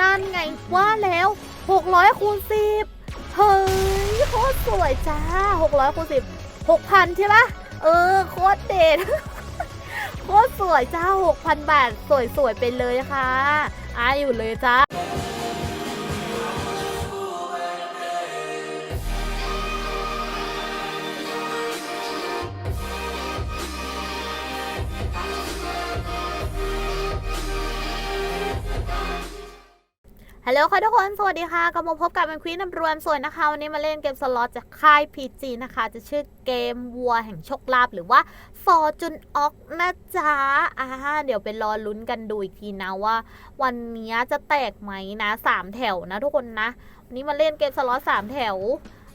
นั่นไงว่าแล้ว 600คูณ10 เฮ้ยโคตรสวยจ้า 600คูณ10 6,000 ใช่ปะเออ โคตรเด็ด โคตรสวยจ้า 6,000 บาท สวยๆไปเลยค่ะอายอยู่เลยจ้า ฮัลโหลค่ะทุกคน สวัสดีค่ะกลับมาพบกับเป็นควีนน้ำรวนสวยนะคะ วันนี้มาเล่นเกมสล็อตจากค่าย PG นะคะ จะชื่อเกมวัวแห่งโชคลาภหรือว่า Fortune Ox นะจ๊ะอ่าเดี๋ยวไปรอลุ้นกันดูอีกทีนะว่า วันนี้จะแตกไหมนะสามแถวนะทุกคนนะ วันนี้มาเล่นเกมสล็อตสามแถว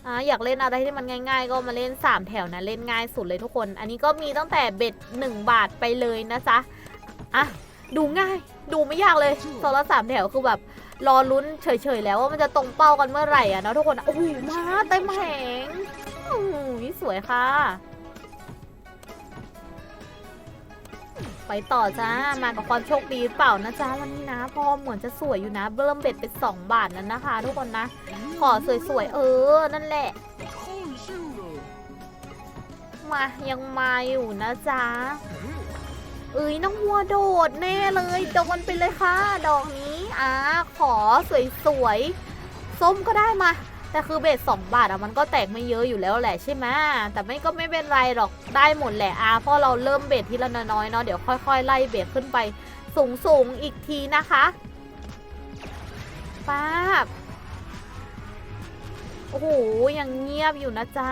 อ่าอยากเล่นอะไรที่มันง่าย ๆ ก็มาเล่น3แถวนะเล่นง่ายสุดเลยทุกคน อันนี้ก็มีตั้งแต่เบ็ด1บาทไปเลยนะจ๊ะอะดูง่าย ดูไม่ยากเลยสล็อตสามแถวคือแบบ รอลุ้นเฉยๆแล้วว่ามันจะตรงเป้ากันเมื่อไหร่อะเนาะทุกคนโอ้โหมาเต็มแผงโอ้โหสวยค่ะ ไปต่อจ้ามากับความโชคดีเปล่านะจ๊ะวันนี้นะพอเหมือนจะสวยอยู่นะ เริ่มเบ็ดเป็น2บาทนั้นนะคะ ทุกคนนะ ขอสวยๆเออ นั่นแหละมายังมาอยู่นะจ๊ะเอ้ยน้องวัวโดดแน่เลยโดนไปเลยค่ะ ดอกนี้ อาขอสวยๆส้มก็ได้มา แต่คือเบสสองบาทอะมันก็แตกไม่เยอะอยู่แล้วแหละใช่ไหมแต่ไม่ก็ไม่เป็นไรหรอกได้หมดแหละอาเพราะเราเริ่มเบสทีละน้อยๆเนาะเดี๋ยวค่อยๆไล่เบสขึ้นไปสูงๆอีกทีนะคะป้าบโอ้โหยังเงียบอยู่นะจ๊ะ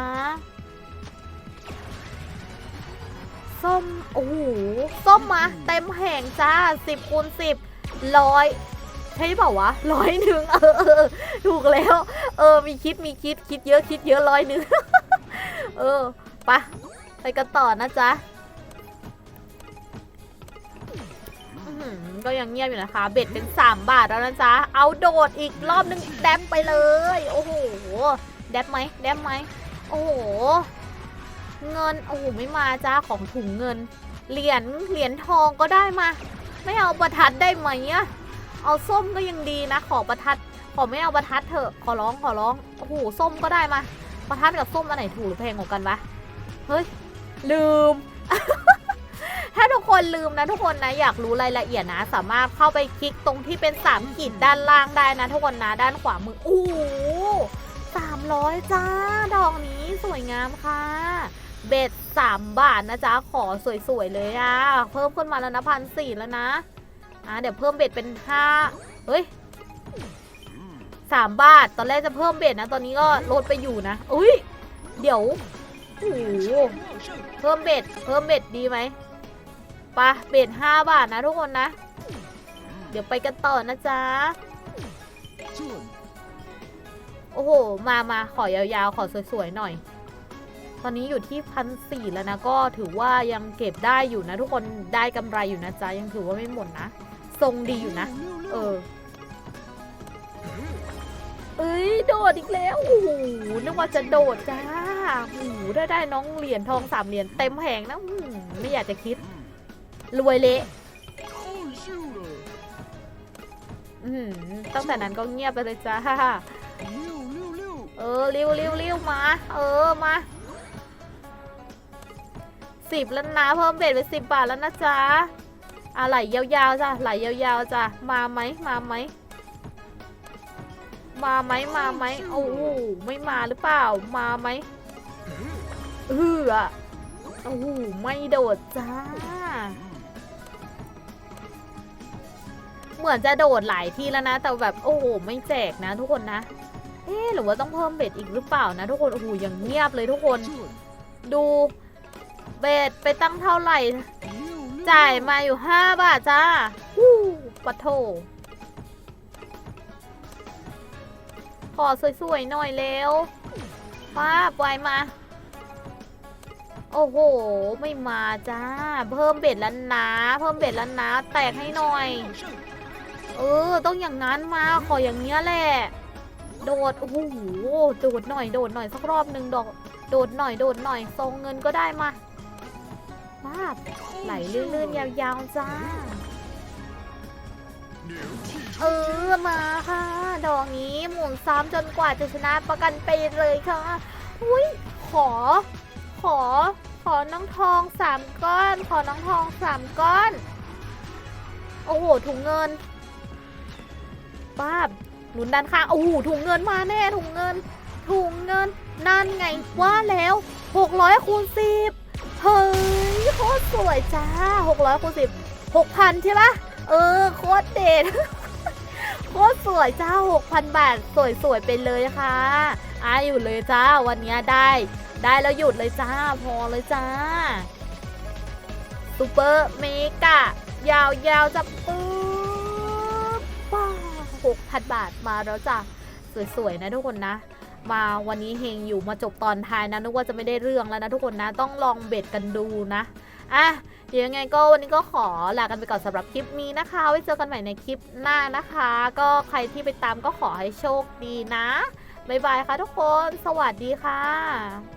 ส้ม โอ้โห ส้มมา เต็มแผงจ้าสิบคูณสิบร้อย ใช่เปล่าวะร้อยหนึ่งเออเออถูกแล้ว เออ มีคิดมีคิดคิดเยอะคิดเยอะร้อยหนึ่งเออไปะไปกันต่อนะจ๊ะก็ยังเงียบอยู่นะคะ เบ็ดเป็น 3 บาทแล้วนะจ๊ะ เอาโดดอีกรอบหนึงแดมไปเลย โอ้โห แดมไหมแดมไหม โอ้โห เงิน โอ้โห ไม่มาจ้าของถุงเงิน เหรียญ เหรียญทองก็ได้มา ไม่เอาประทัดได้ไหมอะ เอาส้มก็ยังดีนะ ขอประทัด ขอไม่เอาประทัดเถอะ ขอร้อง ขอร้อง โอ้โห ส้มก็ได้มา ประทัดกับส้มอันไหนถูกหรือแพงกว่ากันวะ เฮ้ย ลืม ถ้าทุกคนลืมนะทุกคนนะ อยากรู้รายละเอียดนะ สามารถเข้าไปคลิกตรงที่เป็นสามขีดด้านล่างได้นะ ทุกคนนะ ด้านขวามือโอ้โหสามร้อยจ้า ดอกนี้สวยงามค่ะ เบ็ดสามบาทนะจ๊ะ ขอสวยๆเลยอะ เพิ่มขึ้นมาแล้วนะพันสี่แล้วนะ อะเดี๋ยวเพิ่มเบ็ดเป็นห้าเฮ้ยสามบาท ตอนแรกจะเพิ่มเบ็ดนะ ตอนนี้ก็ลดไปอยู่นะ อุ้ย เดี๋ยวโอ้โหเพิ่มเบ็ด เพิ่มเบ็ดดีไหมปะเบ็ดห้าบาทนะทุกคนนะ เดี๋ยวไปกันต่อนะจ๊ะ โอ้โห มามาขอยาวๆ ขอสวยๆ หน่อย ตอนนี้อยู่ที่พันสี่แล้วนะก็ถือว่ายังเก็บได้อยู่นะ ทุกคนได้กำไรอยู่นะจ๊ะยังถือว่าไม่หมดนะทรงดีอยู่นะ เออเอ้ยโดดอีกแล้วโอ้โหนึกว่าจะโดดจ้าโอ้โหได้ได้น้องเหรียญทองสามเหรียญเต็มแผงนะอื้อหือไม่อยากจะคิด รวยเละอือหือตั้งแต่นั้นก็เงียบไปเลยจ้า เออเร็วเร็วเร็วมา เออมา สิบแล้วนะ เพิ่มเบ็ดเป็นสิบบาทแล้วนะจ๊ะอะไหลยาวๆจ้ะไหลยาวๆจ้ะมาไหมมาไหมมาไหมมาไหมโอ้โหไม่มาหรือเปล่ามาไหมเออโอ้โหไม่โดดจ้า เหมือนจะโดดหลายที่แล้วนะ แต่แบบโอ้โหไม่แจกนะ ทุกคนนะ เอ๊หรือว่าต้องเพิ่มเบ็ดอีกหรือเปล่านะ ทุกคนโอ้โหย่างเงียบเลยทุกคน ดู เบ็ดไปตั้งเท่าไหร่ จ่ายมาอยู่ห้าบาทจ้าฮู้ปะโถขอสวยๆหน่อยเร็วป้าปล่อยมา โอ้โห ไม่มาจ้า เพิ่มเบ็ดแล้วนะ เพิ่มเบ็ดแล้วนะ แตกให้หน่อย เออ ต้องอย่างนั้นมา ขออย่างเงี้ยแหละ โดด โอ้โห โดดหน่อย โดดหน่อยสักรอบหนึ่งดอก โดดหน่อย โดดหน่อยทรงเงินก็ได้มา ป้าบไหลลื่นๆยาวๆจ้า เออมาค่ะ ดอกนี้หมุนซ้ำจนกว่าจะชนะประกันไปเลยค่ะ อุ้ยขอ ขอ ขอน้องทองสามก้อน ขอน้องทองสามก้อน โอ้โหถุงเงินป้าบหนุนด้านข้างโอ้โหถุงเงินมาแน่ถุงเงินถุงเงินนั่นไงว่าแล้ว 600คูณ10 สวยจ้า600คูณ10 6,000ใช่ปะเออ โคตรเด็ดโคตรสวยจ้า6,000บาท สวยๆไปเลยค่ะอะหยุดเลยจ้า วันนี้ได้ ได้แล้วหยุดเลยจ้า พอเลยจ้าซูเปอร์เมกะ ยาวๆจะปุ๊บป้าหกพันบาทมาแล้วจ้ะสวยๆนะทุกคนนะมาวันนี้เฮงอยู่มาจบตอนท้ายนะนึกว่าจะไม่ได้เรื่องแล้วนะทุกคนนะต้องลองเบ็ดกันดูนะ อะเดี๋ยวยังไงก็วันนี้ก็ขอลากันไปก่อนสำหรับคลิปนี้นะคะ ไว้เจอกันใหม่ในคลิปหน้านะคะ ก็ใครที่ไปตามก็ขอให้โชคดีนะบ๊ายบายค่ะทุกคน สวัสดีค่ะ